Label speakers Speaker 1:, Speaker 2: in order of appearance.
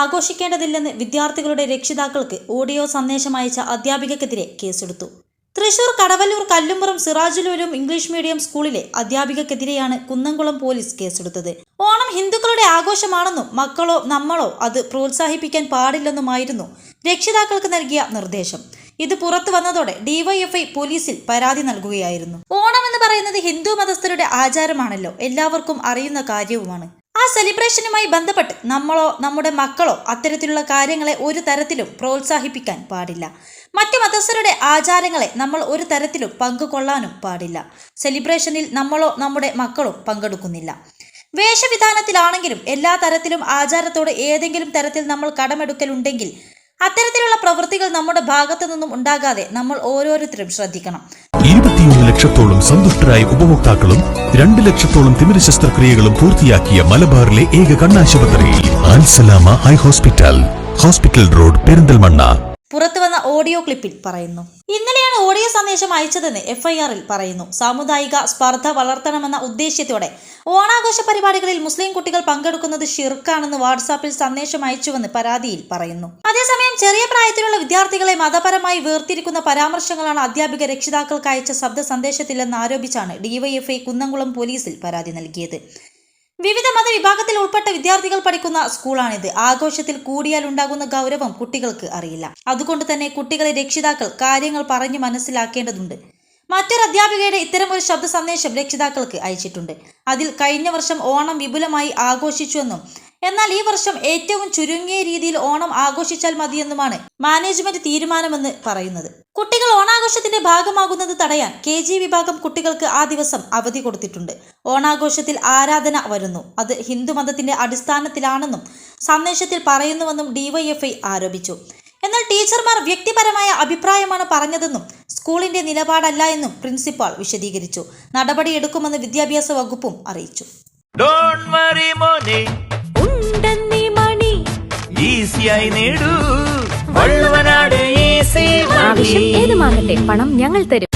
Speaker 1: ആഘോഷിക്കേണ്ടതില്ലെന്ന് വിദ്യാർത്ഥികളുടെ രക്ഷിതാക്കൾക്ക് ഓഡിയോ സന്ദേശം അയച്ച അധ്യാപികക്കെതിരെ കേസെടുത്തു. തൃശൂർ കടവല്ലൂർ കല്ലുംപുറം സിറാജുലൂരും ഇംഗ്ലീഷ് മീഡിയം സ്കൂളിലെ അധ്യാപികക്കെതിരെയാണ് കുന്നംകുളം പോലീസ് കേസെടുത്തത്. ഓണം ഹിന്ദുക്കളുടെ ആഘോഷമാണെന്നും മക്കളോ നമ്മളോ അത് പ്രോത്സാഹിപ്പിക്കാൻ പാടില്ലെന്നുമായിരുന്നു രക്ഷിതാക്കൾക്ക് നൽകിയ നിർദ്ദേശം. ഇത് പുറത്തു വന്നതോടെ ഡിവൈഎഫ്ഐ പോലീസിൽ പരാതി നൽകുകയായിരുന്നു. ഓണം എന്ന് പറയുന്നത് ഹിന്ദു മതസ്ഥരുടെ ആചാരമാണല്ലോ. എല്ലാവർക്കും അറിയുന്ന കാര്യവുമാണ്. ആ സെലിബ്രേഷനുമായി ബന്ധപ്പെട്ട് നമ്മളോ നമ്മുടെ മക്കളോ അത്തരത്തിലുള്ള കാര്യങ്ങളെ ഒരു തരത്തിലും പ്രോത്സാഹിപ്പിക്കാൻ പാടില്ല. മറ്റു മതസ്ഥരുടെ ആചാരങ്ങളെ നമ്മൾ ഒരു തരത്തിലും പങ്കുകൊള്ളാനും പാടില്ല. സെലിബ്രേഷനിൽ നമ്മളോ നമ്മുടെ മക്കളോ പങ്കെടുക്കുന്നില്ല. വേഷവിധാനത്തിലാണെങ്കിലും എല്ലാ തരത്തിലും ആചാരത്തോട് ഏതെങ്കിലും തരത്തിൽ നമ്മൾ കടമെടുക്കലുണ്ടെങ്കിൽ അത്തരത്തിലുള്ള പ്രവൃത്തികൾ നമ്മുടെ ഭാഗത്തു നിന്നും ഉണ്ടാകാതെ നമ്മൾ ഓരോരുത്തരും ശ്രദ്ധിക്കണം.
Speaker 2: ഇരുപത്തിയൊന്ന് ലക്ഷത്തോളം സന്തുഷ്ടരായ ഉപഭോക്താക്കളും രണ്ട് ലക്ഷത്തോളം തിമിര ശസ്ത്രക്രിയകളും പൂർത്തിയാക്കിയ മലബാറിലെ ഏക കണ്ണാശുപത്രി Alsalama high hospital hospital road Perinthalmanna.
Speaker 1: പുറത്തു വന്ന ഓഡിയോ ക്ലിപ്പിൽ പറയുന്നു. ഇന്നലെയാണ് ഓഡിയോ സന്ദേശം അയച്ചതെന്ന് എഫ്ഐആറിൽ പറയുന്നു. സാമുദായിക സ്പർദ്ധ വളർത്തണമെന്ന ഉദ്ദേശ്യത്തോടെ ഓണാഘോഷ പരിപാടികളിൽ മുസ്ലിം കുട്ടികൾ പങ്കെടുക്കുന്നത് ഷിർക്കാണെന്ന് വാട്സാപ്പിൽ സന്ദേശം അയച്ചുവെന്ന് പരാതിയിൽ പറയുന്നു. അതേസമയം ചെറിയ പ്രായത്തിലുള്ള വിദ്യാർത്ഥികളെ മതപരമായി വേർതിരിക്കുന്ന പരാമർശങ്ങളാണ് അധ്യാപിക രക്ഷിതാക്കൾക്ക് അയച്ച ശബ്ദ സന്ദേശത്തിലെന്ന് ആരോപിച്ചാണ് ഡിവൈഎഫ്ഐ കുന്നംകുളം പോലീസിൽ പരാതി നൽകിയത്. വിവിധ മതവിഭാഗത്തിൽ ഉൾപ്പെട്ട വിദ്യാർത്ഥികൾ പഠിക്കുന്ന സ്കൂളാണിത്. ആഘോഷത്തിൽ കൂടിയാൽ ഉണ്ടാകുന്ന ഗൗരവം കുട്ടികൾക്ക് അറിയില്ല. അതുകൊണ്ട് തന്നെ കുട്ടികളെ രക്ഷിതാക്കൾ കാര്യങ്ങൾ പറഞ്ഞു മനസ്സിലാക്കേണ്ടതുണ്ട്. മറ്റൊരു അധ്യാപികയുടെ ഇത്തരമൊരു ശബ്ദ സന്ദേശം രക്ഷിതാക്കൾക്ക് അയച്ചിട്ടുണ്ട്. അതിൽ കഴിഞ്ഞ വർഷം ഓണം വിപുലമായി ആഘോഷിച്ചുവെന്നും എന്നാൽ ഈ വർഷം ഏറ്റവും ചുരുങ്ങിയ രീതിയിൽ ഓണം ആഘോഷിച്ചാൽ മതിയെന്നുമാണ് മാനേജ്മെന്റ് തീരുമാനമെന്ന് പറയുന്നത്. കുട്ടികൾ ഓണാഘോഷത്തിന്റെ ഭാഗമാകുന്നത് തടയാൻ കെ ജി വിഭാഗം കുട്ടികൾക്ക് ആ ദിവസം അവധി കൊടുത്തിട്ടുണ്ട്. ഓണാഘോഷത്തിൽ ആരാധന വരുന്നു. അത് ഹിന്ദുമതത്തിന്റെ അടിസ്ഥാനത്തിലാണെന്നും സന്ദേശത്തിൽ പറയുന്നുവെന്നും ഡിവൈഎഫ്ഐ ആരോപിച്ചു. എന്നാൽ ടീച്ചർമാർ വ്യക്തിപരമായ അഭിപ്രായമാണ് പറഞ്ഞതെന്നും സ്കൂളിന്റെ നിലപാടല്ല എന്നും പ്രിൻസിപ്പാൾ വിശദീകരിച്ചു. നടപടിയെടുക്കുമെന്ന് വിദ്യാഭ്യാസ വകുപ്പും അറിയിച്ചു.
Speaker 3: ഉണ്ടെന്നീ മണി.
Speaker 4: ഈസിയായി നേടൂ. വള്ളുവനാട് ഈസി
Speaker 3: ആവശ്യം ഏതുമാകട്ടെ പണം ഞങ്ങൾ തരും.